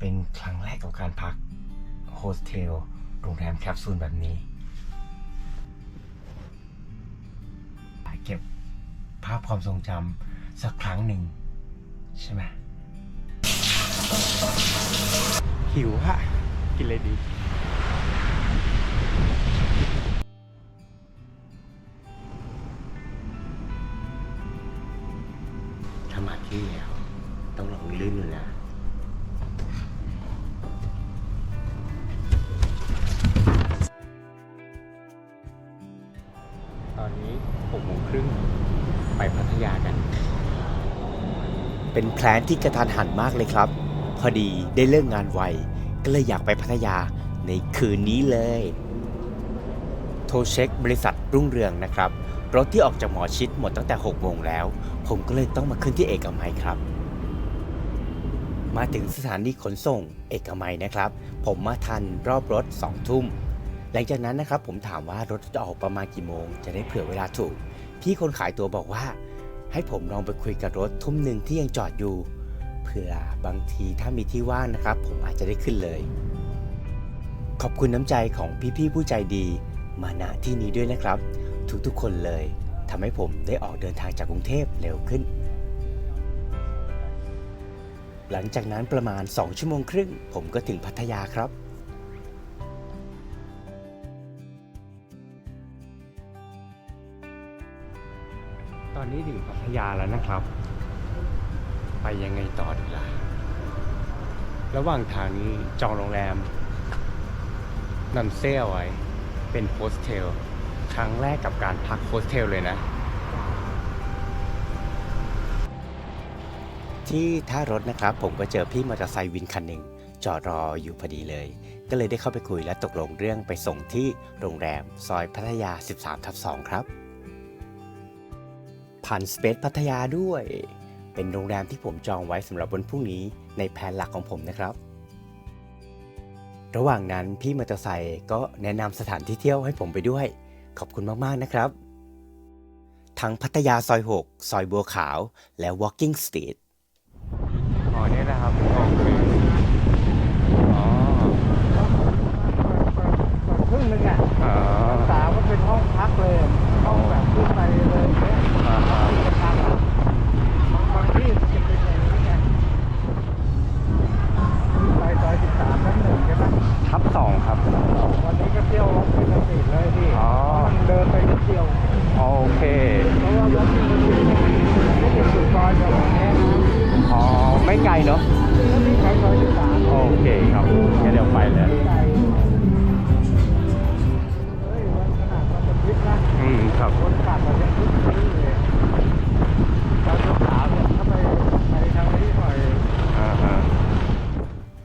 เป็นครั้งแรกกับการพักโฮสเทลโรงแรมแคปซูลแบบนี้ เก็บภาพความทรงจำสักครั้งหนึ่ง ใช่ไหมหิวฮะ กินเลยดีถ้ามาที่แล้ว ไปพัทยากัน เป็นแพลนที่กระทันหันมากเลยครับ พอดีได้เลิกงานไว ก็เลยอยากไปพัทยาในคืนนี้เลย โทรเช็คบริษัทรุ่งเรืองนะครับ รถที่ออกจากหมอชิดหมดตั้งแต่6โมงแล้ว ผมก็เลยต้องมาขึ้นที่เอกมัยครับ มาถึงสถานีขนส่งเอกมัยนะครับ ผมมาทันรอบรถ2ทุ่มหลังจากนั้นนะครับผมถามว่ารถจะออกประมาณกี่โมง จะได้เผื่อเวลาถูก พี่คนขายตัวบอกว่า ให้ผมลองไปคุยกับรถทุ่มหนึ่งที่ยังจอดอยู่ เผื่อบางทีถ้ามีที่ว่างนะครับ ผมอาจจะได้ขึ้นเลย ขอบคุณน้ำใจของพี่ๆผู้ใจดี มาณที่นี้ด้วยนะครับ ทุกๆคนเลยทำให้ผมได้ออกเดินทางจากกรุงเทพเร็วขึ้น หลังจากนั้นประมาณ 2 ชั่วโมงครึ่ง ผมก็ถึงพัทยาครับ นี้ถึงพัทยาแล้วนะครับ ไปยังไงต่อดีล่ะ ระหว่างทางนี้จองโรงแรมนันเซ่ไว้เป็นโฮสเทลครั้งแรกกับการพักโฮสเทลเลยนะ ที่ท่ารถนะครับผมก็เจอพี่มอเตอร์ไซค์วินคันหนึ่งจอดรออยู่พอดีเลย ก็เลยได้เข้าไปคุยและตกลงเรื่องไปส่งที่โรงแรม ซอยพัทยา 13ทับ2ครับ ผ่านสเปซพัทยาด้วย เป็นโรงแรมที่ผมจองไว้สำหรับวันพรุ่งนี้ในแผนหลักของผมนะครับ ระหว่างนั้นพี่มอเตอร์ไซค์ก็แนะนำสถานที่เที่ยวให้ผมไปด้วย ขอบคุณมาก ๆ นะครับ ทั้งพัทยาซอย 6 ซอยบัวขาว และ Walking Street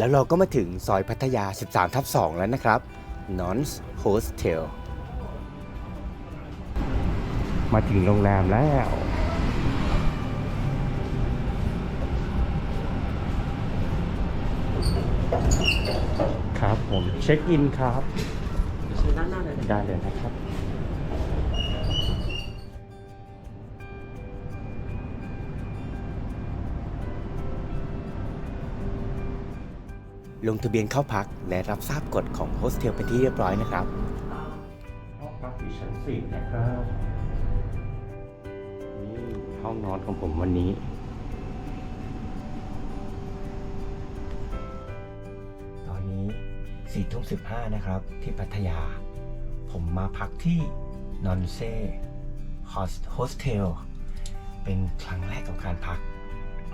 แล้วเราก็มาถึงซอยพัทยา 13 ทับ 2 แล้วนะครับ Nons Hostel มาถึงโรงแรมแล้วครับผมเช็คอินครับเชิญด้านหน้าเลยได้เลยนะครับ ลงทะเบียนเข้าพักและรับทราบกฎของโฮสเทลเป็นที่เรียบร้อยนะครับห้องพักอยู่ชั้นสี่นะครับนี่ห้องนอนของผมวันนี้ตอนนี้สี่ทุ่มสิบห้านะครับ ที่พัทยา ผมมาพักที่นอนเซ่โฮสเทลเป็นครั้งแรกกับการพัก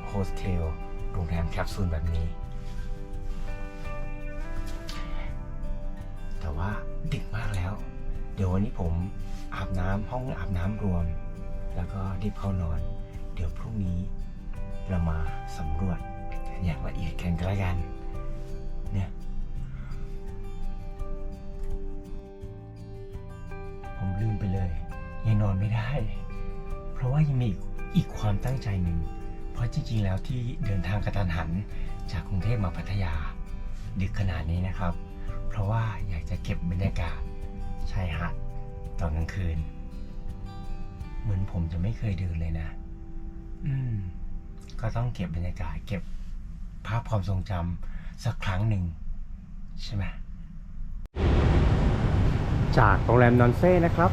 โฮสเทลโรงแรมแคปซูลแบบนี้ เดี๋ยววันนี้ผมอาบน้ำห้องอาบน้ำรวม แล้วก็รีบเข้านอน เดี๋ยวพรุ่งนี้เรามาสำรวจอย่างละเอียดกันก็แล้วกัน เนี่ยผมลืมไปเลย ยังนอนไม่ได้ เพราะว่ายังมีอีกความตั้งใจหนึ่ง เพราะจริงๆแล้วที่เดินทางกระตันหันจากกรุงเทพมาพัทยา ดึกขนาดนี้นะครับ เพราะว่าอยากจะเก็บบรรยากาศ ชายหาดตอนกลางคืน เหมือนผมจะไม่เคยเดินเลยนะ อืม ก็ต้องเก็บบรรยากาศเก็บภาพความทรงจำสักครั้งหนึ่ง ใช่ไหมจากโรงแรมนอนเซ่นะครับ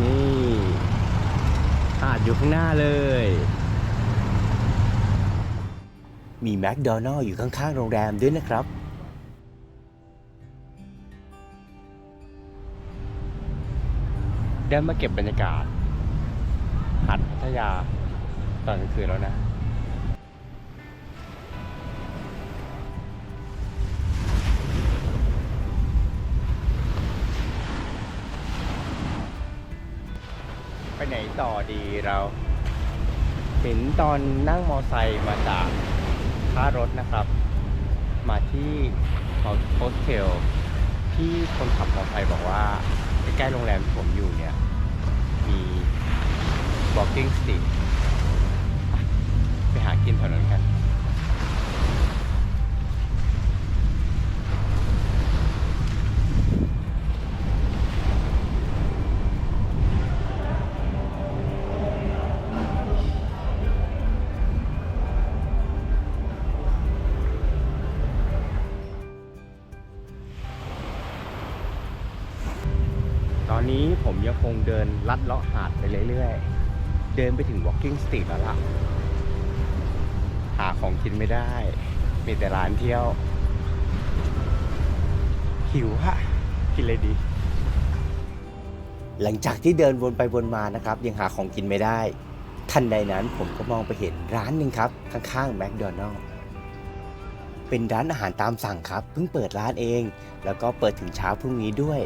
นี่หาดอยู่ข้างหน้าเลย มีแมคโดนัลล์อยู่ข้างๆโรงแรมด้วยนะครับ เดินมาเก็บบรรยากาศหาดพัทยาตอนกลางคืนแล้วนะไปไหนต่อดีเราเห็นตอนนั่งมอไซค์มาจากท่ารถนะครับ มาที่โฮสเทลที่คนขับมอไซค์บอกว่า ใกล้ๆโรงแรมที่ผมอยู่เนี่ย มี walking street ไปหากินแถวนั้นกัน คงเดินลัดเลาะหาดไปเรื่อยๆ เดินไปถึง walking street แล้วล่ะ หาของกินไม่ได้ มีแต่ร้านเที่ยว หิวฮะกินเลยดี หลังจากที่เดินวนไปวนมานะครับ ยังหาของกินไม่ได้ ทันใดนั้นผมก็มองไปเห็นร้านหนึ่งครับ ข้างๆแมคโดนัลล์เป็นร้านอาหารตามสั่งครับ เพิ่งเปิดร้านเอง แล้วก็เปิดถึงเช้าพรุ่งนี้ด้วย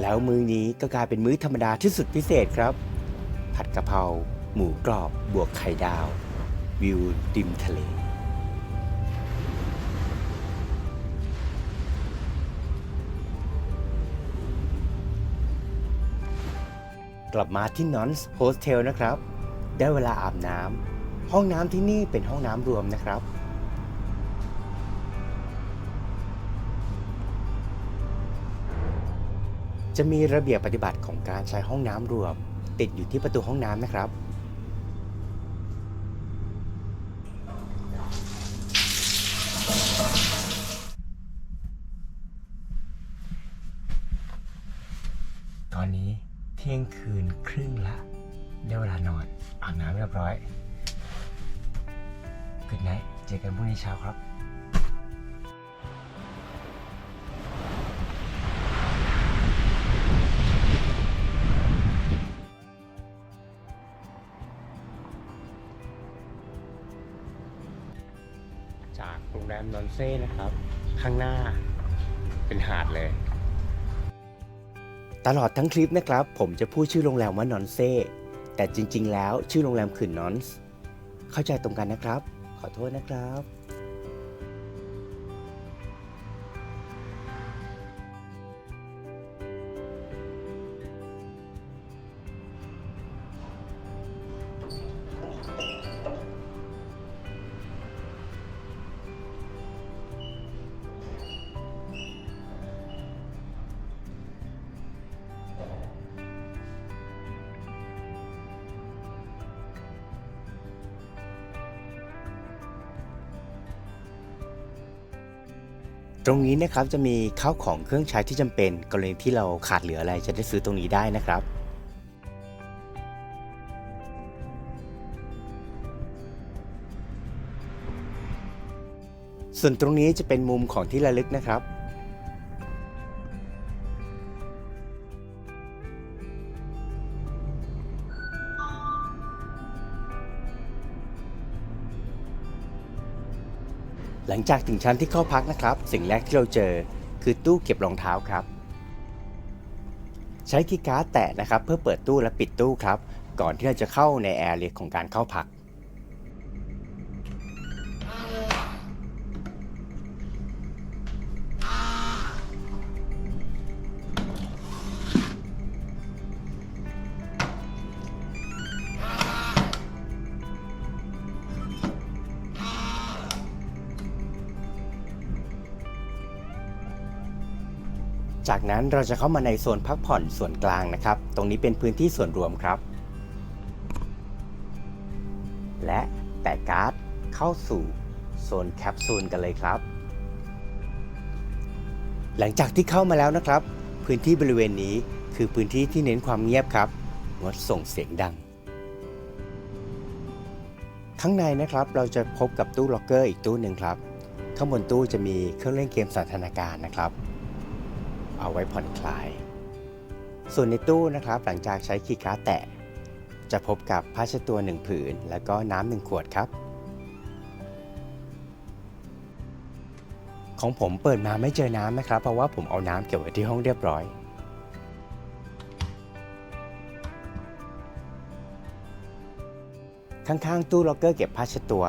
แล้วมื้อนี้ก็กลายเป็นมื้อธรรมดาที่สุดพิเศษครับ ผัดกะเพราหมูกรอบบวกไข่ดาว วิวริมทะเล กลับมาที่นอนส์โฮสเทลนะครับ ได้เวลาอาบน้ำห้องน้ำที่นี่เป็นห้องน้ำรวมนะครับ จะมีระเบียบปฏิบัติของการใช้ห้องน้ำรวม ติดอยู่ที่ประตูห้องน้ำนะครับ ตอนนี้เที่ยงคืนครึ่งละได้เวลานอนอาบน้ำเรียบร้อยก o ดไน h t เจอกันพรุ่งนี้เช้าครับ เซ่นะครับ ข้างหน้าเป็นหาดเลย ตลอดทั้งคลิปนะครับ ผมจะพูดชื่อโรงแรมว่านอนเซ่ แต่จริงๆ แล้วชื่อโรงแรมคือนอนส์เข้าใจตรงกันนะครับ ขอโทษนะครับ ตรงนี้นะครับจะมีข้าวของเครื่องใช้ที่จำเป็น กรณีที่เราขาดเหลืออะไรจะได้ซื้อตรงนี้ได้นะครับส่วนตรงนี้จะเป็นมุมของที่ระลึกนะครับ งจากถึงชั้นที่เข้าพักนะครับ สิ่งแรกที่เราเจอคือตู้เก็บรองเท้าครับ ใช้คีย์การ์ดแตะนะครับ เพื่อเปิดตู้และปิดตู้ครับ ก่อนที่เราจะเข้าในแอร์เรียของการเข้าพัก จากนั้นเราจะเข้ามาในโซนพักผ่อนส่วนกลางนะครับ ตรงนี้เป็นพื้นที่ส่วนรวมครับ และแตะการ์ดเข้าสู่โซนแคปซูลกันเลยครับ หลังจากที่เข้ามาแล้วนะครับ พื้นที่บริเวณนี้คือพื้นที่ที่เน้นความเงียบครับงดส่งเสียงดัง ข้างในนะครับเราจะพบกับตู้ล็อกเกอร์อีกตู้หนึ่งครับ ข้างบนตู้จะมีเครื่องเล่นเกมสันทนาการนะครับ เอาไว้ผ่อนคลาย ส่วนในตู้นะครับหลังจากใช้คีย์การ์ดแตะ จะพบกับผ้าเช็ดตัวหนึ่งผืน แล้วก็น้ำหนึ่งขวดครับ ของผมเปิดมาไม่เจอน้ำนะครับ เพราะว่าผมเอาน้ำเก็บไว้ที่ห้องเรียบร้อยข้างๆตู้ล็อกเกอร์เก็บผ้าเช็ดตัว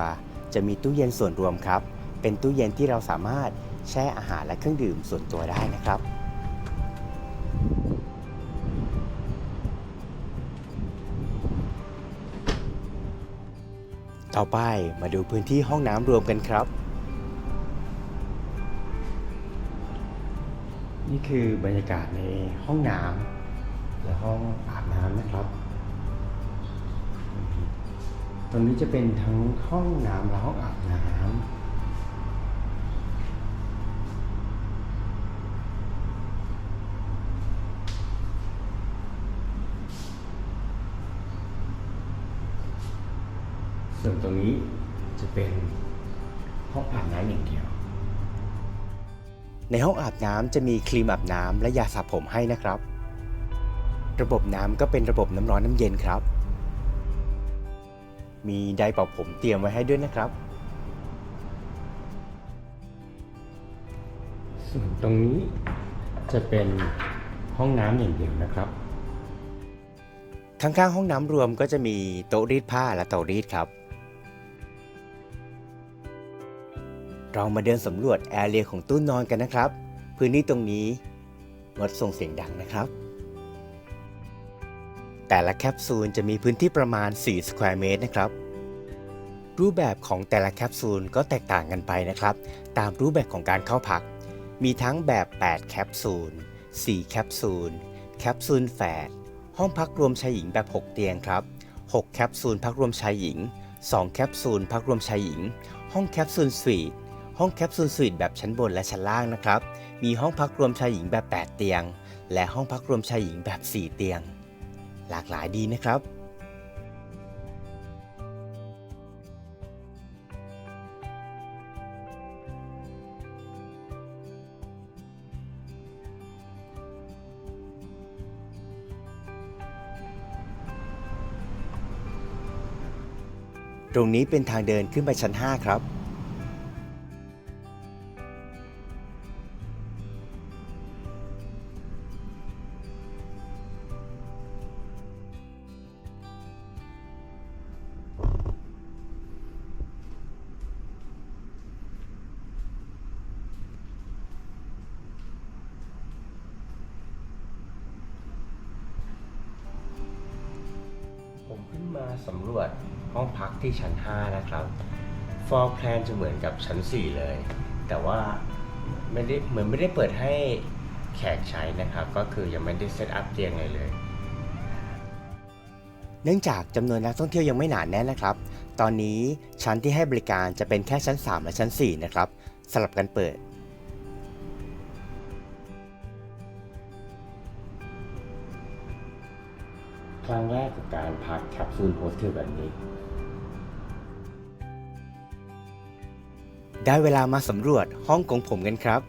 จะมีตู้เย็นส่วนรวมครับ เป็นตู้เย็นที่เราสามารถแช่อาหารและเครื่องดื่มส่วนตัวได้นะครับ ต่อไปมาดูพื้นที่ห้องน้ำรวมกันครับ นี่คือบรรยากาศในห้องน้ำและห้องอาบน้ำนะครับ ตรงนี้จะเป็นทั้งห้องน้ำและห้องอาบน้ำ ส่วนตรงนี้จะเป็นห้องอาบน้ำอย่างเดียว ในห้องอาบน้ำจะมีครีมอาบน้ำและยาสระผมให้นะครับ ระบบน้ำก็เป็นระบบน้ำร้อนน้ำเย็นครับ มีไดร์เป่าผมเตรียมไว้ให้ด้วยนะครับ ส่วนตรงนี้จะเป็นห้องน้ำอย่างเดียวนะครับ ข้างๆห้องน้ำรวมก็จะมีโต๊ะรีดผ้าและเตารีดครับ เรามาเดินสำรวจแอเรียของตู้นอนกันนะครับ พื้นที่ตรงนี้งดส่งเสียงดังนะครับ แต่ละแคปซูลจะมีพื้นที่ประมาณ 4 สแควร์เมตรนะครับ รูปแบบของแต่ละแคปซูลก็แตกต่างกันไปนะครับ ตามรูปแบบของการเข้าพัก มีทั้งแบบ 8 แคปซูล 4 แคปซูล แคปซูลแฝด ห้องพักรวมชายหญิงแบบ 6 เตียงครับ 6 แคปซูลพักรวมชายหญิง 2 แคปซูลพักรวมชายหญิง ห้องแคปซูลสวีท ห้องแคปซูลสวีทแบบชั้นบนและชั้นล่างนะครับ มีห้องพักรวมชายหญิงแบบ 8 เตียง และห้องพักรวมชายหญิงแบบ 4 เตียง หลากหลายดีนะครับ ตรงนี้เป็นทางเดินขึ้นไปชั้น 5 ครับ ฟอร์แพลนจะเหมือนกับชั้น 4 เลย แต่ว่าไม่ได้เหมือนไม่ได้เปิดให้แขกใช้นะครับ ก็คือยังไม่ได้เซตอัพเตียงอะไรเลย เนื่องจากจำนวนนักท่องเที่ยวยังไม่หนาแน่นนะครับ ตอนนี้ชั้นที่ให้บริการจะเป็นแค่ชั้น 3 และชั้น 4 นะครับสลับกันเปิดครั้งแรกกับการพักแคปซูลโฮสเทลแบบนี้ ได้เวลามาสำรวจห้องของผมกันครับ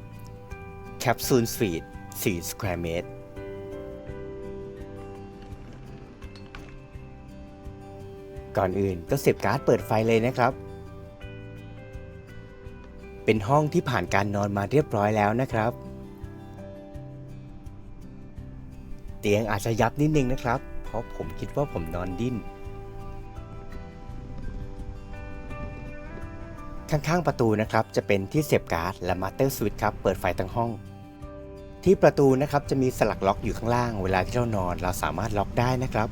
แคปซูลสวีท4สแควร์เมตรก่อนอื่นก็เสียบการ์ดเปิดไฟเลยนะครับ เป็นห้องที่ผ่านการนอนมาเรียบร้อยแล้วนะครับ เตียงอาจจะยับนิดนึงนะครับ เพราะผมคิดว่าผมนอนดิ้น ข้างๆประตูนะครับจะเป็นที่เสียบการ์ดและมาสเตอร์สวิตช์ครับเปิดไฟทั้งห้อง ที่ประตูนะครับจะมีสลักล็อกอยู่ข้างล่าง เวลาที่เรานอนเราสามารถล็อกได้นะครับ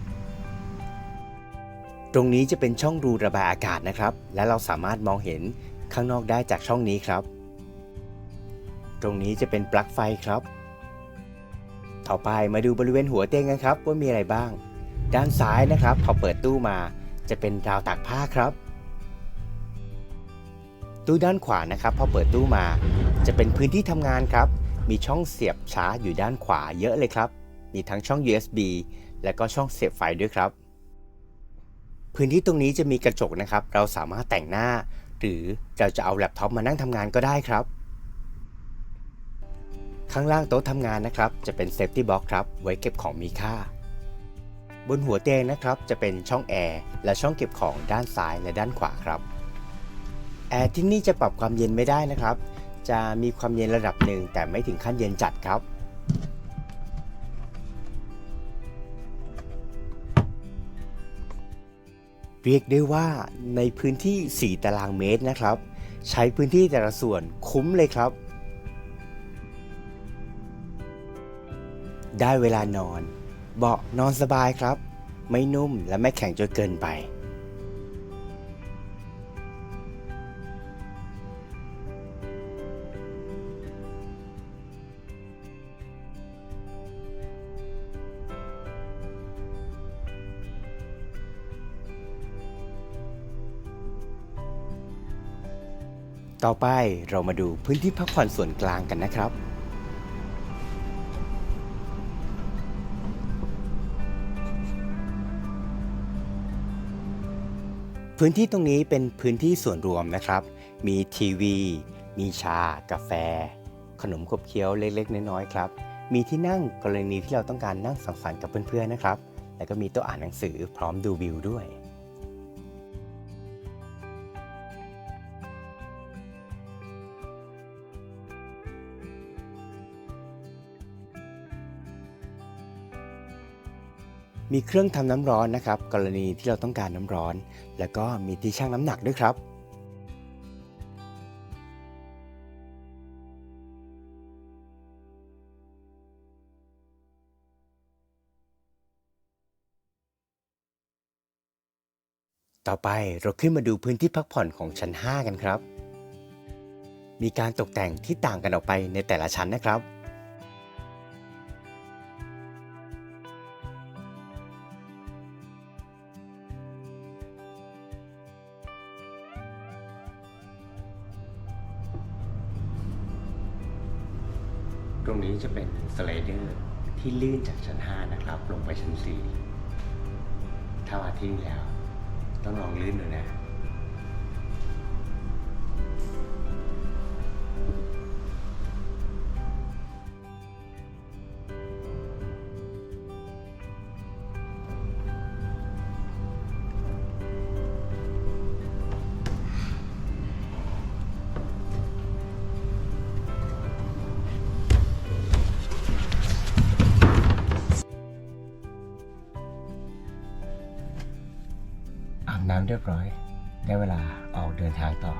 ตรงนี้จะเป็นช่องรูระบายอากาศนะครับ และเราสามารถมองเห็นข้างนอกได้จากช่องนี้ครับ ตรงนี้จะเป็นปลั๊กไฟครับ ต่อไปมาดูบริเวณหัวเตียงกันครับว่ามีอะไรบ้าง ด้านซ้ายนะครับพอเปิดตู้มาจะเป็นราวตากผ้าครับ ตู้ด้านขวานะครับพอเปิดตู้มา จะเป็นพื้นที่ทำงานครับ มีช่องเสียบชาร์จอยู่ด้านขวาเยอะเลยครับ มีทั้งช่อง USB และก็ช่องเสียบไฟด้วยครับ พื้นที่ตรงนี้จะมีกระจกนะครับ เราสามารถแต่งหน้า หรือเราจะเอาแล็ปท็อปมานั่งทำงานก็ได้ครับ ข้างล่างโต๊ะทำงานนะครับ จะเป็นเซฟตี้บ็อกครับ ไว้เก็บของมีค่า บนหัวเตียงนะครับ จะเป็นช่องแอร์และช่องเก็บของด้านซ้ายและด้านขวาครับ แอร์ที่นี่จะปรับความเย็นไม่ได้นะครับ จะมีความเย็นระดับหนึ่งแต่ไม่ถึงขั้นเย็นจัดครับเรียกได้ว่าในพื้นที่ 4 ตารางเมตรนะครับ ใช้พื้นที่แต่ละส่วนคุ้มเลยครับ ได้เวลานอน เบาะนอนสบายครับ ไม่นุ่มและไม่แข็งจนเกินไป ต่อไปเรามาดูพื้นที่พักผ่อนส่วนกลางกันนะครับ พื้นที่ตรงนี้เป็นพื้นที่ส่วนรวมนะครับ มีทีวี มีชา กาแฟ ขนมขบเคี้ยวเล็กๆ น้อยๆครับ มีที่นั่งกรณีที่เราต้องการนั่งสังสรรค์กับเพื่อนๆนะครับ แล้วก็มีโต๊ะอ่านหนังสือพร้อมดูวิวด้วย มีเครื่องทำน้ำร้อนนะครับ กรณีที่เราต้องการน้ำร้อน แล้วก็มีที่ชั่งน้ำหนักด้วยครับ ต่อไปเราขึ้นมาดูพื้นที่พักผ่อนของชั้น 5 กันครับ มีการตกแต่งที่ต่างกันออกไปในแต่ละชั้นนะครับ ตรงนี้จะเป็นสไลเดอร์ที่ลื่นจากชั้น 5 นะครับ ลงไปชั้น 4 ถ้ามาทิ้งแล้ว ต้องลองลื่นดูนะ น้ำเรียบร้อย ได้เวลาออกเดินทางต่อ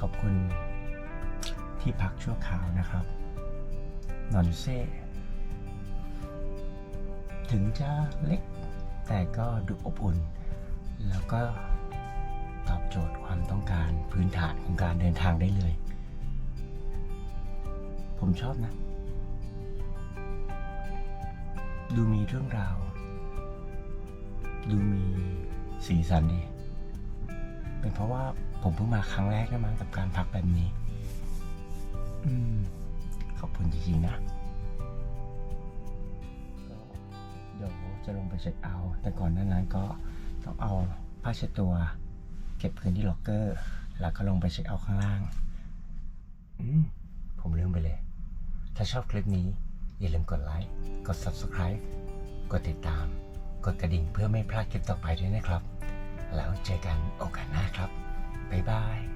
ขอบคุณที่พักชั่วคราวนะครับนอนเซ่ถึงจะเล็ก แต่ก็ดูอบอุ่น แล้วก็ตอบโจทย์ความต้องการพื้นฐานของการเดินทางได้เลย ผมชอบนะ ดูมีเรื่องราว ดูมีสีสันดี เป็นเพราะว่าผมเพิ่งมาครั้งแรกนะมั้งกับการพักแบบนี้ อืม ขอบคุณจริงๆนะ เดี๋ยวจะลงไปเช็คเอา แต่ก่อนหน้านั้นก็ต้องเอาผ้าเช็ดตัว เก็บคืนที่ล็อกเกอร์ แล้วก็ลงไปเช็คเอาข้างล่าง อืม ผมลืมไปเลย ถ้าชอบคลิปนี้ อย่าลืมกดไลค์ กด Subscribe กดติดตาม กดกระดิ่งเพื่อไม่พลาดคลิปต่อไปด้วยนะครับ แล้วเจอกันโอกาสหน้าครับ บ๊ายบาย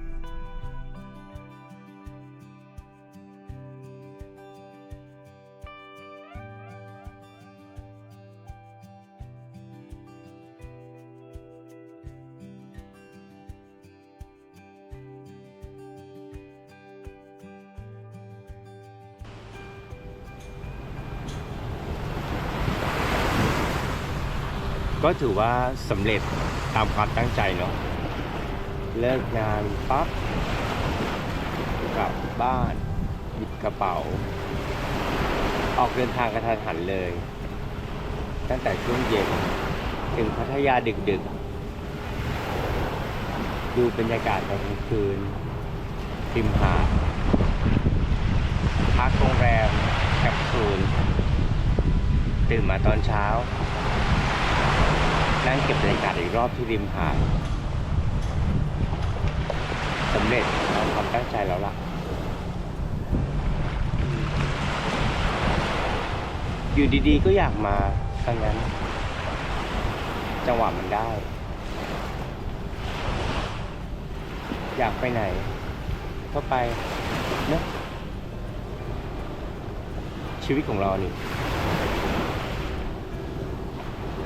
ก็ถือว่าสำเร็จตามความตั้งใจเนาะเลิกงานปั๊บกลับบ้าน หยิบกระเป๋า ออกเดินทางกระทันหันเลย ตั้งแต่ช่วงเย็น ถึงพัทยาดึกๆดูบรรยากาศตอนกลางคืนริมหาดพักโรงแรมแคปซูลตื่นมาตอนเช้า นั่งเก็บบรรยากาศอีกรอบที่ริมหาดสำเร็จตามความตั้งใจแล้วล่ะ อยู่ดีๆก็อยากมาทั้งนั้น จังหวะมันได้ อยากไปไหน ก็ไปเนะชีวิตของเรานี่